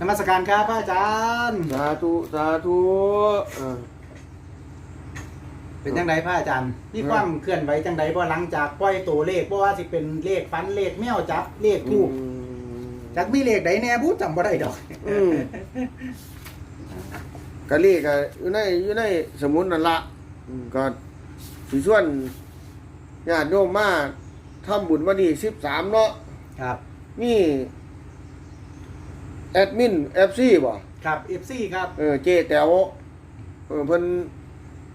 นมัสการครับพระอาจารย์ สาธุสาธุเออเป็นจังไดพระอาจารย์มีความเคลื่อนไหวจังไดบ่หลังจากปล่อยตัวเลขบ่ว่าสิเป็นเลขฟันเลขแมวจับเลขทูบอืมจักมีเลขใดแน่บูจำบ่ได้ดอก อืมกะลีก็อยู่ในอยู่ในสมุนนั่นละอืมก็สิส่วนญาติโยมมาทำบุญวันที่13เนาะ ครับ นี่ แอดมิน FC บ่ครับ FC ครับเออเจ๊แต๋วเออเพิ่น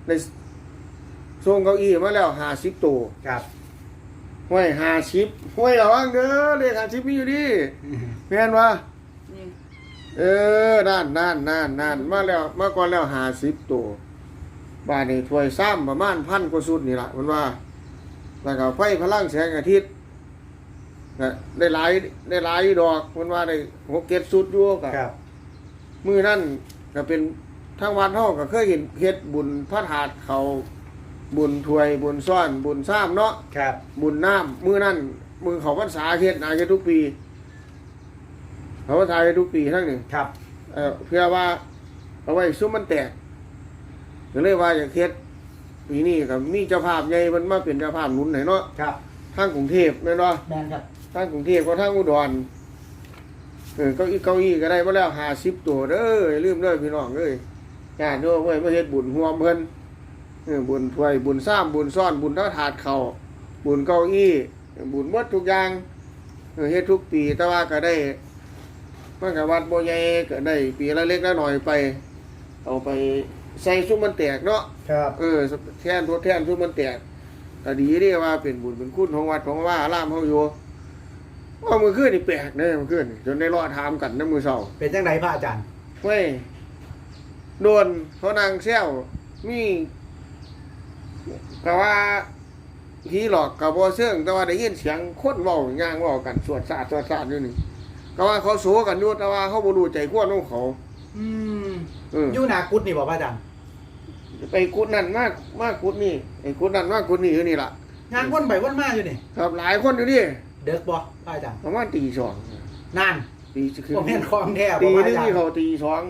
ได้ส่งเก้าอี้มาแล้ว50ตัวครับห้วย50ห้วยระวังเด้อเลข50มีอยู่ดิแม่นวะเออนั่นนั่นนั่นนั่นมาแล้วมาก่อนแล้วหาสิบตัวบ้านนี้ถ้วยซ้ำประมาณพันกว่าสุดนี่ละมันว่าแล้วก็ไฟพลังแสงอาทิตย์ ก็ได้หลายได้หลายดอกมันว่าได้หกเก็ดสุดอยู่กับครับ มือนั่นก็เป็นทางวัดเฮาก็เคยเห็นเฮ็ดบุญพระธาตุเขาบุญถวยบุญซ่อนบุญซ้ำเนาะครับ บุญน้ำมือนั่นมือเขาพรรษาเฮ็ดนาเฮ็ดทุกปีเขาพรรษาเฮ็ดทุกปีทั้งนี้ครับ เอ่อเพื่อว่าเอาไว้ซุ้มมันแตกก็เลยว่าอยากเฮ็ดปีนี้ก็มีเจ้าภาพใหญ่มันมาเป็นเจ้าภาพหนุนให้เนาะครับทางกรุงเทพแม่นบ่แมนครับ ทางกรุงเทพก็ทางอุดรเออเก้าอี้เก้าอี้ก็ได้มาแล้ว50ตัวเด้ออย่าลืมเด้อพี่น้องเอ้ยญาติโยมเอ้ยมาเฮ็ดบุญร่วมเพิ่นเออบุญถ้วยบุญซ้ำบุญซ่อนบุญเท่าถาดเขาบุญเก้าอี้ บุญหมดทุกอย่างเออเฮ็ดทุกปีแต่ว่าก็ได้มันก็วัดบ่ใหญ่ก็ได้ปีละเล็กละน้อยไป เอาไปใส่ซุ้มมันแตกเนาะครับเออแทนทดแทนซุ้มมันแตกก็ดีเด้ว่าเป็นบุญเป็นคุณของวัดของว่าอารามเฮาอยู่ ว่ามื้อคืนนี่แปลกเด้มื้อคืนนี่จนได้รอถามกันในมื้อเช้าเป็นจังไดพระอาจารย์ เว้ยโดนเขานางแซวมีก็ว่าผีหลอกกับบ่เสื่องแต่ว่าได้ยินเสียงคนเว้าย่างเว้ากันสวดสาดสวดสาดอยู่นี่ก็ว่าเขาโสกันอยู่แต่ว่าเขาบ่รู้ใจควรของเขาอืมเอออยู่หนากุดนี่บ่พระอาจารย์ไปกุดนั่นมากมากกุดนี่ไอ้กุดนั่นมากกุดนี่อยู่นี่ล่ะ งานวนไปวนมาอยู่นี่ ครับหลายคนอยู่นี่ เด็กบ่พระอาจารย์ประมาณตีสองนั่นตีคือบ่แม่นของแท้บ่ตีพระนึอางจารนี่ย์เขาตีสอง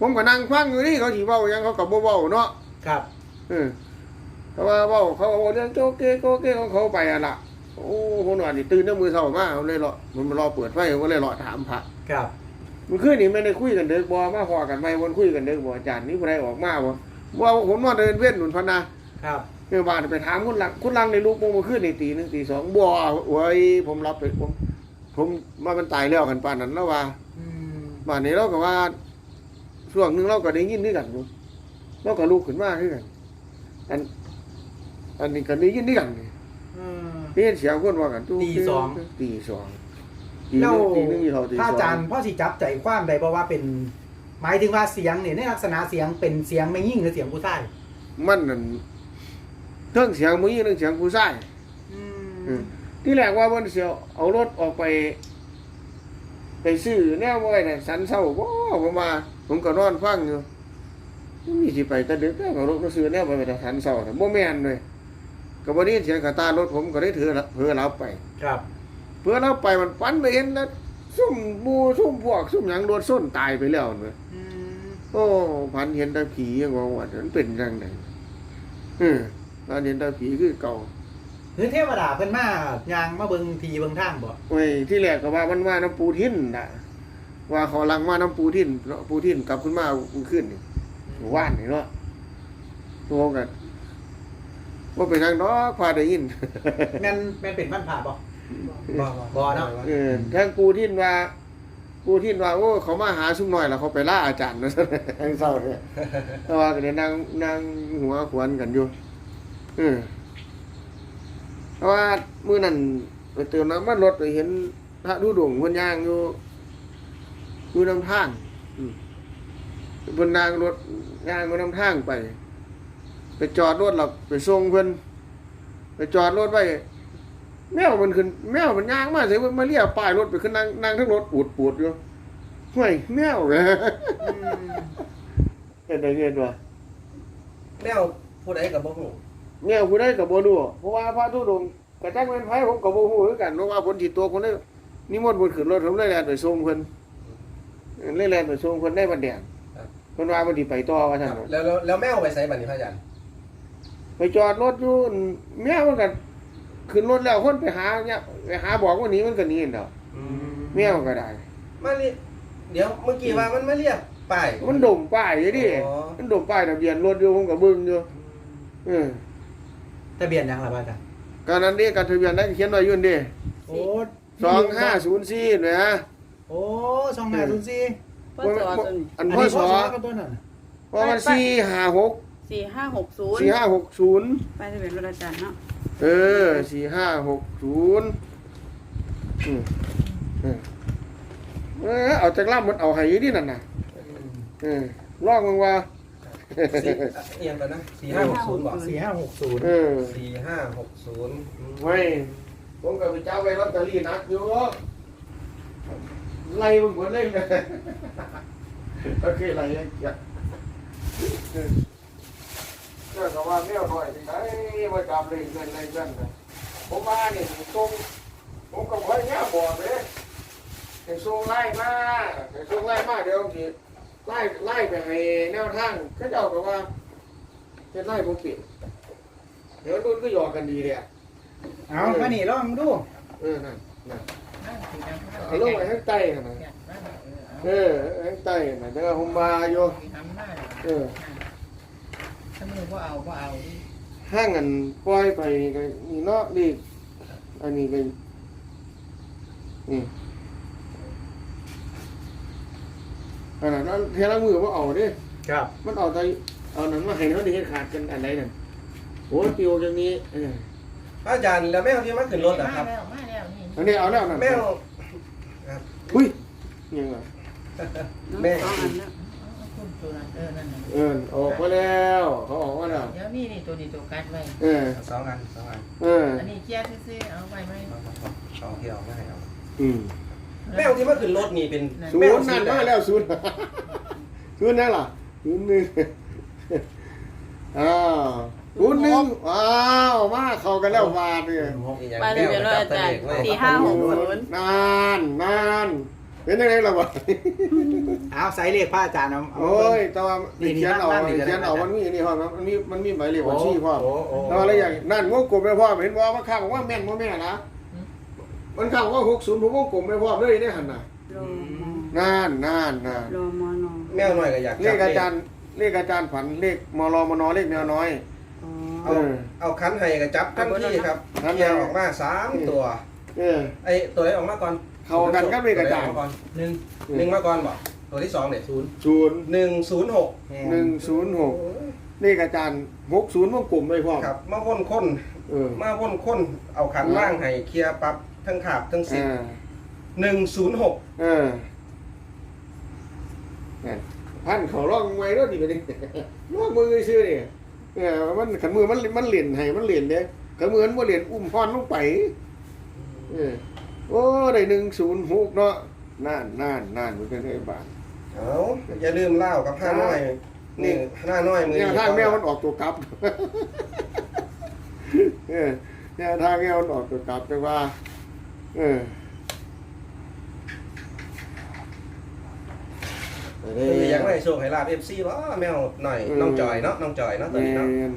ผมก็นั่งฟังอยู่นี่เขาสิเว้าหยังเขาก็บ่เว้าเนาะครับ เออเขาว่าเว้าเขาก็เว้าเรื่องโจเกโกเกของเขาไปอะล่ะโอ้คนว่านี่ตื่นน้ำมือเช้ามาเขาเลยรอมันมารอเปิดไฟเขาก็เลยรอถามพระครับ มันคืนนี่ไม่ได้คุยกันเด้อบ่มาพอกันไหมวันคุยกันเด้อบ่อาจารย์นี่ผู้ใดออกมาบ่ว่าผมนอนเดินเว้นหนุนพะนาครับ เมื่อวานไปถามคุณลังคุณลังในลูกโมงมาขึ้นในตีหนึ่งตีสองบ่โอ้ยผมรับไปผมผมว่ามันตายแล้วกันป่านนั้นแล้วว่าอืมป่านนี้เราก็ว่าช่วงหนึงเราก็ได้ยินด้วยกันอยู่เราก็ลุกขึ้นมาด้วยกันอัน อันนี้ก็ได้ยินด้วยกันนี่อืมได้ยินเสียงคนว่ากันตู้ตีสองตีสองตีหแล้นึ่วงตีหนึ่งอีเท่าตีพระสออาจารงย์พ่อสิจับใจความได้บ่ว่าเป็น หมายถึงว่าเสียงเนี่ยในลักษณะเสียงเป็นเสียงไม่ยิ่งหรือเสียงผู้ชายมันนั่น เรื่องเสียงมือเรื่องเสียงผู้ชายอือืมมที่แรกว่าวันเสียวเอารถออกไป ไปซื้อแนวไว้เนี่ยสันเศร้าว้าผมมา ผมก็นอนฟังอยู่มีสิไปแต่ดึกแล้วเอารถมาซื้อแนวไปไปแต่สันเศร้าแต่โมแมนเลยก็วันนี้เสียงขาตารถผมก็ได้ถือละเพื่อเราไป ครับ เพื่อเราไปมันฟันไปเห็นแล้วซุ่มหมูซุ่มพวกซุ่มหยังโดนส้นตายไปแล้วเนยอืมโอ้พันเห็นแต่ผียังว่าว่ามันเป็นยังไงเออ พันเห็นแต่ผีคือเก่าหรือเทวดาเพิ่นมายางมาเบิ่งทีเบิ่งทางบ่โอ้ยที่แรกก็ว่ามันว่าน้ำปูทิ่นนะว่าเขาลังมาน้ำปูทิ่นเนาะปูทิ่นกลับขึ้นมาขึ้นนี่ว่านนี่เนาะตัวกันว่าเป็นทางดอกพาได้ยินแม่นแม่นเป็นบ้านผ่าบ่บ่บ่เนาะเออทางปูทิ่นว่าปูทิ่นว่าโอ้เขามาหาซุ่มหน่อยแล้วเขาไปล่าอาจารย์นะทางเศร้าเนี่ยแต่ว่าก็เดี๋ยวนั่งนั่งหัวขวนกันอยู่ เออเพราะว่ามื้อนั้นไปเติมน้ำมันรถไปเห็นพระดูดงเพิ่นย่างอยู่อยู่นำทางอืมบนนางรถย่างบนนำทางไป ไปจอดรถหลับไปส่งเพิ่นไปจอดรถไว้แมวมันขึ้นแมวมันย่างมาเสียมันมาเรียกป้ายรถไปขึ้นนั่งนั่งทั้งรถปูดปูดอยู่ห่วยแมวเลยอืมเห็นได้เงินวะแล้วผู้ใดกับบ่ฮู้ แมวผู้ใดกับบ่รู้เพราะว่าพระทุดงค์กระจักเป็นไผผมกับบ่ฮู้คือกันเพราะว่าผลจิตตัวคนได้นิมนต์บุญขึ้นรถผมได้แล่นไปส่งเพิ่นเเล่นแลนไปส่งคนได้บันแดงครับคนว่ามันดีไปต่อว่าคท่านรับแล้วแล้วแล้วแมวไปใส่บัดนี้พระอาจารย์ไปจอดรถอยู่แม่มันก็ขึ้นรถแล้วคนไปหาเนี่ยไปหาบอกว่าหนี้มันก็หนีเนาะแม่มันก็ได้มาเรียกเดี๋ยวเมื่อกี้ว่ามันมาเรียกป้ายมันดมป้ายอยู่ดิอ๋อมันดมป้ายทะเบียนรถอยู่ผมก็เบิ่งอยู่เออ ทะเบียนหยังล่ะพ่ออาจารย์การนั้นดิการทะเบียนได้เขียนไว้อยู่นี่โอ้สองห้าศูนย์สี่นะฮะโอ้สองห้าศูนย์สี่พ่อจอตัวนี้อันพ่อสอกับตัวนั้นว่ามันสี่ห้าหกสี่ห้าหกศูนย์สี่ห้าหกศูนย์ไปทะเบียนรถอาจารย์เนาะเออสี่ห้าหกศูนย์อืมเออเออเอาจากล่ามมันเอาให้อยู่นี่นั่นน่ะเออลองมึงว่าสี่ เอียงกันนะสี่ห้าหกศูนย์บอกสี่ห้าหกศูนย์เออสี่ห้าหกศูนย์ไม่ผมกับไปเจ้าไปลอตเตอรี่นักอยู่ไล่มึงหมดเลยนะโอเคไล่ยังเกียรเออเรื่องกับว่าแมวหน่อยที่ไหนมาจับเลยเงินเลยเงินนะผมมาเนี่ยตรงผมกับพ่อเนี่ยบอกเลยเห็นส่งไล่มาเห็นส่งไล่มาเดี๋ยวบางที ไล่ไล่ไปให้แนวทางเขาเจ้ากับว่าจะไล่ผมปิดเดี๋ยวรุ่นก็หยอกกันดีเลยอะเอามานี่ลองดูเออนั่นนั่นเอาลงไปข้างใต้กันนะเออข้างใต้น่ะจังว่าผมมาอยู่เออถ้ามือว่าเอาว่าเอาห้างอันปล่อยไปนี่ก็นี่เนาะนี่อันนี้ก็นี่อั นนั้นเอาเทละมือว่าเอาดิครับมันเอาใจเอานั้นมาให้เขาได้เฮ็ดขาดกันอันไหนนั่นโอ้ยปิวอย่างนี้เออพระอาจารย์แล้วแมวที่มาขึ้นรถนะครับ มาแล้วมาแล้วนี่อันนี้เอาแล้วนั่นแมวอุ้ยยังไงเนาะแม่สองอันแล้วคุณตัวนั้นเออนั่นน่ะเออออกมาแล้ว เขาออกมาแล้วเดี๋ยวนี่นี่ตัวนี้ตัวกัดไว้เออสองอันสองอันเอออันนี้เจี๊ยบซื้อๆเอาไว้ไหมสองที่เราไม่ให้เอาอืม แมวที่มาขึ้นรถนี่เป็นศูแมวนย์นั่นมาแล้วศูนย์ ศูนย์นั่นล่ะศูนย์หนึ่งอ้าวศูนย์หนึ่งอ้าวมาเข้ากันแล้ววาดเนี่ยไปทะเบียนรถอาจารย์สี่ห้าหกศูนย์นานนานเป็นยังไงล่ะวะเอาใส่เลขพระอาจารย์เอาเอา โอ้ยแต่ว่านี่นี่เขียนเอาบ้านนี่ก็ได้เขียนเอามันมีนี่พ่อมันมีมันมีหมายเลขบัญชีพ่อโอ้โอ้แต่ว่าอะไรอย่างนั่นวงกลมไม่พ่อเห็นว่ามันข้ามบอกว่าแม่นว่าแม่นนะ มันข้ามว่าหกศูนย์ผมวงกลมไม่พ่อเลยได้หันน่ะโลมนานนานนานโลมอนอแมวหน่อยก็อยากเลขอาจารย์เลขอาจารย์ผันเลขมรมนเลขแมวน้อย อ๋อ เอาเอาคันให้กับจับทันทีครับคันเกียร์ออกมาสามตัว เออ ไอ้ตัวไหนออกมาก่อนเข้ากันกับเลขอาจารย์ ตัวไหนกมาก่อนหนึ่งหนึ่งมาก่อนบอกตัวที่สองเนี่ยศูนย์ศูนย์หนึ่งศูนย์หกหนึ่งศูนย์หกเลขอาจารย์หกศูนย์วงกลมไม่พ่อครับมาว่นค้นเออ มาว่นค้นเอาขันล่างให้เคลียร์ปรับ ทั้งขาบทั้งสิบอ่าหนึ่งศูนย์หกเออนี่นพันเขาล่องไว้ด้วยดิไปดิล่องมือซื้อนี่เออมันขันมือมันมันเหรียญให้มันเหรียญเด้ขันมือมันบ่เหรียญอุ้มพรลงไป เออโอ้ได้หนึ่งศูนย์หกเนาะนั่นนั่นนั่นมันเป็นไงบ้างเอาอย่าลืมเล่ากับผ้าน้อยนี่หน้าน้อยมือเนี่ยทางแมวมันออกตัวกลับ เออเนี่ยทางแมวมันออกตัวกลับแต่ว่า เออคือยังไม่โชคให้ลาบเอฟซีว่าแมวหน่อยน้องจอยเนาะน้องจอยเนาะตัวแมนี้เนาะน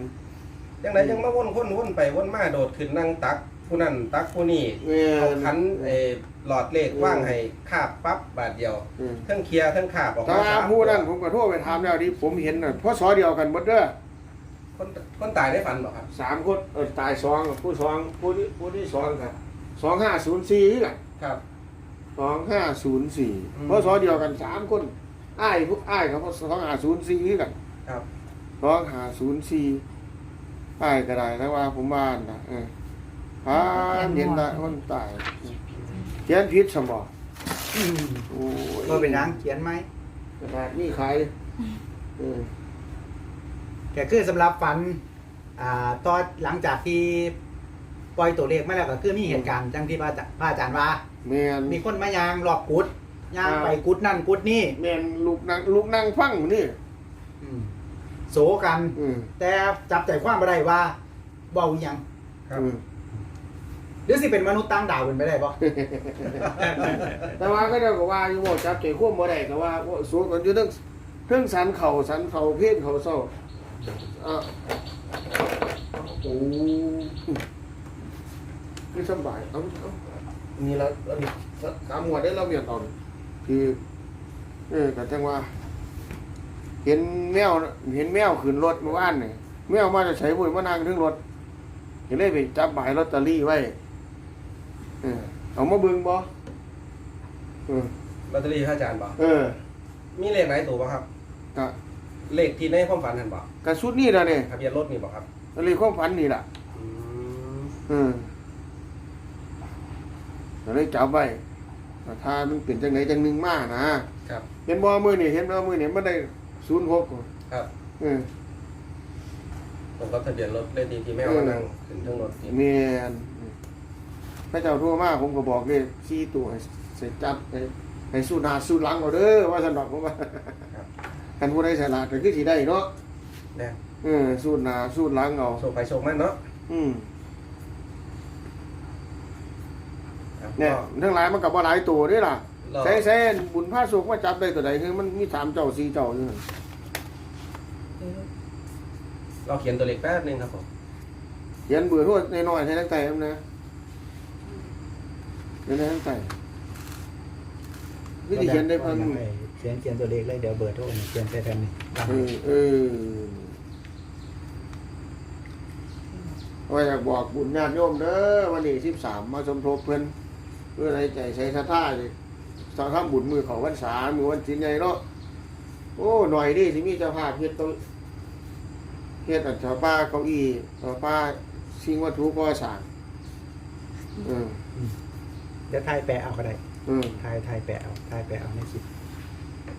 ยังไงยังมาว่นค้นว่นไปว่นมาโดดขึ้นนั่งตักผู้นั่นตักผู้นี่แมนเอาคันเออหลอดเลขว่างให้คาบปั๊บบาทเดียวเออทั้งเคลียร์ทั้งขาบออกแต่มาว่าสามผู้นั้นตัวผมก็โทษไปถามแล้วที่ผมเห็นน่ะพ่อสอเดียวกันหมดเด้อคนคนตายได้ฝันบอกครับสามคนเออตายสองผู้สองผู้ที่ผู้ที่สองครับ สองห้าศูนย์สี่กันครับ สองห้าศูนย์สี่อืมพ่อสอเดียวกันสามคนอ้ายพวกอ้ายเขาสองห้าศูนย์สี่กันครับสองห้าศูนย์สี่อ้ายก็ได้แต่ว่าผมบ้านนะเออพานเห็นได้คนตายเขียนพิษสมองอืมโอ้ยว่าเป็นหยังเขียนไหมกระดาษนี่ใครเออแต่คือสำหรับฝันอ่าตอนหลังจากที่ ปล่อยตัวเลขมาแล้วก็คือมีเหตุการณ์จังที่พระอาจารย์พระอาจารย์ว่า แมนมีคนมายางหลอกกุดยางอ่าไปกุดนั่นกุดนี่แมนลูกนั่งลูกนั่งฟังนี่อืมโศกัน อืมแต่จับใจความไม่ได้ว่าเบาอหยังครับ อืมหรือสิเป็นมนุษย์ต่างดาวเป็นไปได้ปะแต่ว่าก็เดี๋ยวก็ว่าอยู่บ่จับใจควบบ่ได้ก็ว่าโอ้สูงกันอยู่เทั้งเทั้งสันเข่าสันเข่าเพศเข่าเศร้าอะโอ้ คือสบายเอาเอานี่ละอันนี้สามหัวได้เราเมียนเอาคือเออก็จังว่า เห็นแมวน่ะเห็นแมวขึ้นรถเมื่อวานนี่แมวมาจะใช้บุญมานั่งถึงรถก็เลยไปจับหมายลอตเตอรี่ไว้เออเอามาเบิ่งบ่เออลอตเตอรี่พระอาจารย์บอกเออมีเลขไหนตัวบ่ครับ กะเลขที่ในความฝันหันบอกกะชุดนี้ล่ะเนี่ยทะเบียนรถนี่บอกครับอะไรความฝันนี่ล่ะ อืม เออ ก็เลยจับไว้แต่ถ้ามันเป็นจังไหนจังหนึงมานะครับ เห็นบ่มือนี่เห็นบ่มือนี่มันได้06ครับเออตรงกับทะเบียนรถเลขที่ที่แม่มานั่งขึ้นเครื่องรถนี่แม่นพระเจ้าโทั่วมาผมก็บอกเลยชี้ตัวให้เสร็จจับให้ให้สู้หน้าสู้หลังเอาเด้อว่าซั่นดอกผมว่าคันผู้ใดฉลาดก็คือสิได้เนาะแน่เออสู้หน้าสู้หลังเอาโชคไปโชคมันเนาะอืม ครับ เนี่ยก็ทั้งหลายมันก็บ่หลายตัวเด้ล่ะรอใส่ใส่บุญพาสุกมาจับได้ตัวใดคือมันมีสามเจ้าสี่เจ้าอยู่นั่นเราเขียนตัวเลขแป๊บนึงครับผมเขียนเบื่อร์โทษน้อยๆให้ทั้งใจมันนะเขียนได้ทั้งใจนี่สิเขียนได้เพิ่นเขียนเขียนตัวเลขเลยเดี๋ยวเบอร์โทรเนี่ยเขียนใส่แผ่นนี่เออเออว่าอยากบอกบุญญาติโยมเด้อวันนี้สิบสามมาสมทบเพิ่น เพื่อในใจใช้ศรัทธาเลยสองทำบุญมือเขาวันษามือวันศีลใหญ่เนาะโอ้หน่อยดิสิมีเจ้าภาพเฮ็ดตัวเฮ็ดอันเจ้าป้าเก้าอี้เจ้าป้าสิ่งวัตถุก่อสร้างเออเดี๋ยวทายแปะเอาก็ได้เออทายทายแปะเอาทายแปะเอาในคลิป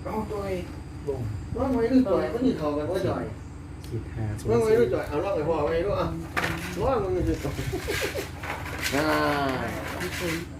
เอาตัวไอ้วงร้องไว้ด้วยจ่อยมันนี่เขากันว่าจ่อยคิดห้าศูนร้องย์ไว้สี่ด้วยจ่อยเอาร้องไว้พ่อไว้ด้วยอะร้องมันนี่คือจ่อยอ่าศูนย์เอ